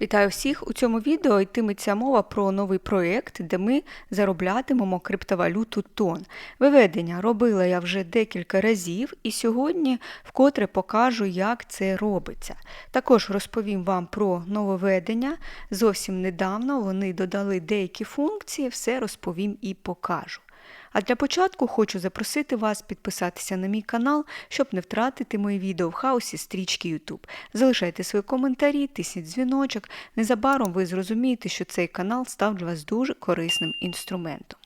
Вітаю всіх! У цьому відео йтиметься мова про новий проєкт, де ми зароблятимемо криптовалюту тон. Виведення робила я вже декілька разів і сьогодні вкотре покажу, як це робиться. Також розповім вам про нововведення. Зовсім недавно вони додали деякі функції, все розповім і покажу. А для початку хочу запросити вас підписатися на мій канал, щоб не втратити мої відео в хаосі стрічки YouTube. Залишайте свої коментарі, тисніть дзвіночок. Незабаром ви зрозумієте, що цей канал став для вас дуже корисним інструментом.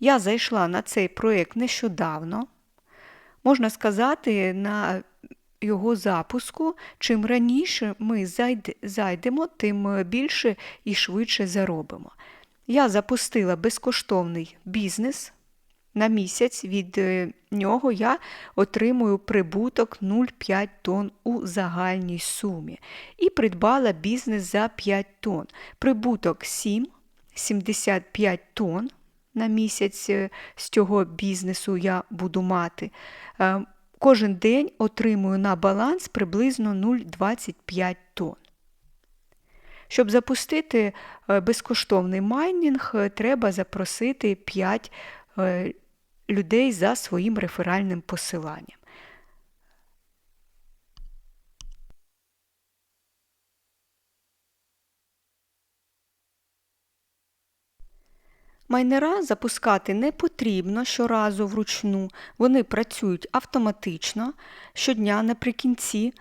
Я зайшла на цей проєкт нещодавно. Можна сказати, на його запуску, чим раніше ми зайдемо, тим більше і швидше заробимо. Я запустила безкоштовний бізнес. На місяць від е, нього я отримую прибуток 0,5 тонн у загальній сумі. І придбала бізнес за 5 тонн. Прибуток 7, 75 тонн на місяць е, з цього бізнесу я буду мати. Е, кожен день отримую на баланс приблизно 0,25 тонн. Щоб запустити е, безкоштовний майнінг, е, треба запросити 5 е, людей за своїм реферальним посиланням. Майнера запускати не потрібно щоразу вручну, вони працюють автоматично щодня наприкінці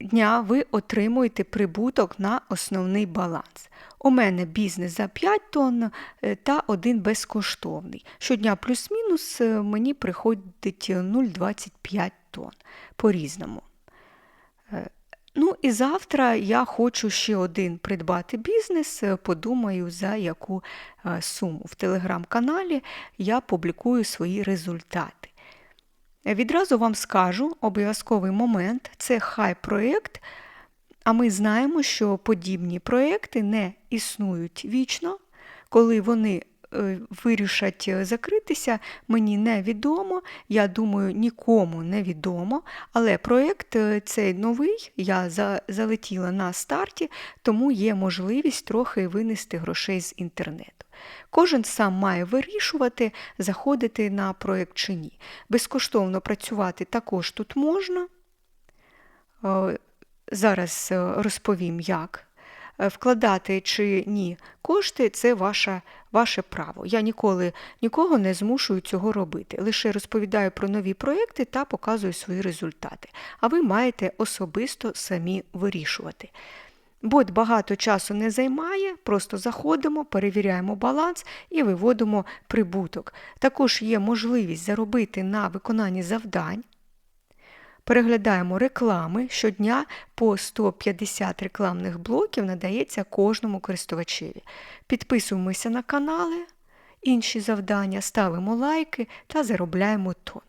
дня ви отримуєте прибуток на основний баланс. У мене бізнес за 5 тонн е, та один безкоштовний. Щодня плюс-мінус е, мені приходить 0,25 тонн по-різному. Е, ну і завтра я хочу ще один придбати бізнес, подумаю, за яку суму. В телеграм-каналі я публікую свої результати. Відразу вам скажу обов'язковий момент. Це хай проєкт, а ми знаємо, що подібні проєкти не існують вічно, коли вони е, вирішать закритися, мені невідомо, я думаю, нікому не відомо, але проєкт е, цей новий, я залетіла на старті, тому є можливість трохи винести грошей з інтернету. Кожен сам має вирішувати, заходити на проєкт чи ні. Безкоштовно працювати також тут можна. Е, зараз е, розповім, як. Е, вкладати чи ні кошти це ваше, ваше право. Я ніколи нікого не змушую цього робити. Лише розповідаю про нові проєкти та показую свої результати. А ви маєте особисто самі вирішувати. Бот багато часу не займає, просто заходимо, перевіряємо баланс і виводимо прибуток. Також є можливість заробити на виконанні завдань. Переглядаємо реклами. Щодня по 150 рекламних блоків надається кожному користувачеві. Підписуємося на канали, інші завдання, ставимо лайки та заробляємо тон.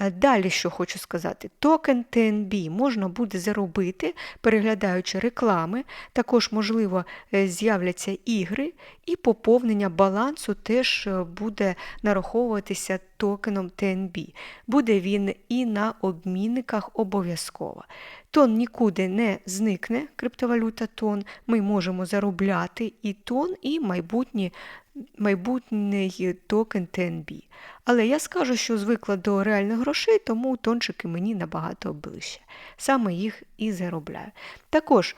Далі, що хочу сказати, токен TNB можна буде заробити, переглядаючи реклами, також, можливо, е, з'являться ігри, і поповнення балансу теж е, буде нараховуватися токеном TNB. Буде він і на обмінниках обов'язково. Тон нікуди не зникне, криптовалюта тон, ми можемо заробляти і тон, і майбутні майбутній токен TNB. Але я скажу, що звикла до реальних грошей, тому тончики мені набагато ближче. Саме їх і заробляю. Також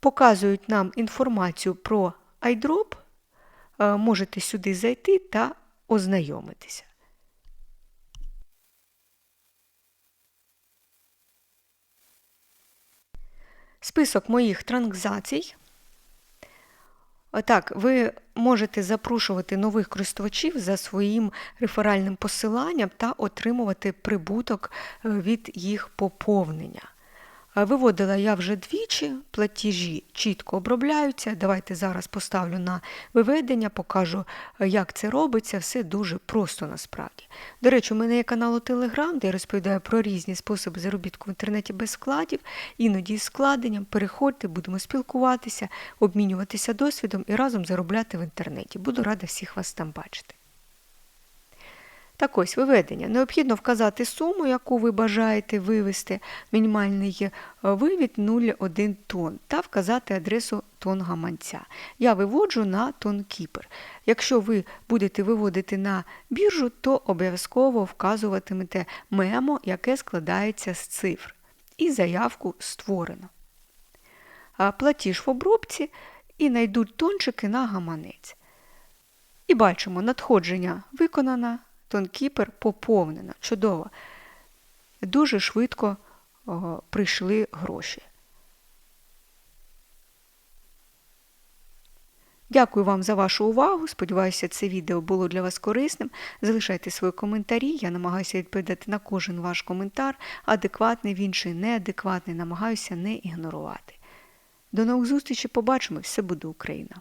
показують нам інформацію про iDrop, е, можете сюди зайти та ознайомитися. Список моїх транзакцій так, ви можете запрошувати нових користувачів за своїм реферальним посиланням та отримувати прибуток е, від їх поповнення. Виводила я вже двічі, платежі чітко обробляються. Давайте зараз поставлю на виведення, покажу, як це робиться. Все дуже просто насправді. До речі, у мене є канал у Telegram, де я розповідаю про різні способи заробітку в інтернеті без складів, іноді з складенням. Переходьте, будемо спілкуватися, обмінюватися досвідом і разом заробляти в інтернеті. Буду рада всіх вас там бачити. Так ось виведення. Необхідно вказати суму, яку ви бажаєте вивести, мінімальний е, вивід 0,1 тонн, та вказати адресу тон гаманця. Я виводжу на тонкіпер. Якщо ви будете виводити на біржу, то обов'язково вказуватимете мемо, яке складається з цифр. І заявку створено. Платіж в обробці і найдуть тончики на гаманець. І бачимо, надходження виконано, тонкіпер поповнено. Чудово. Дуже швидко прийшли гроші. Дякую вам за вашу увагу. Сподіваюся, це відео було для вас корисним. Залишайте свої коментарі. Я намагаюся відповідати на кожен ваш коментар. Адекватний, він чи неадекватний, намагаюся не ігнорувати. До нових зустрічей, побачимо, все буде Україна!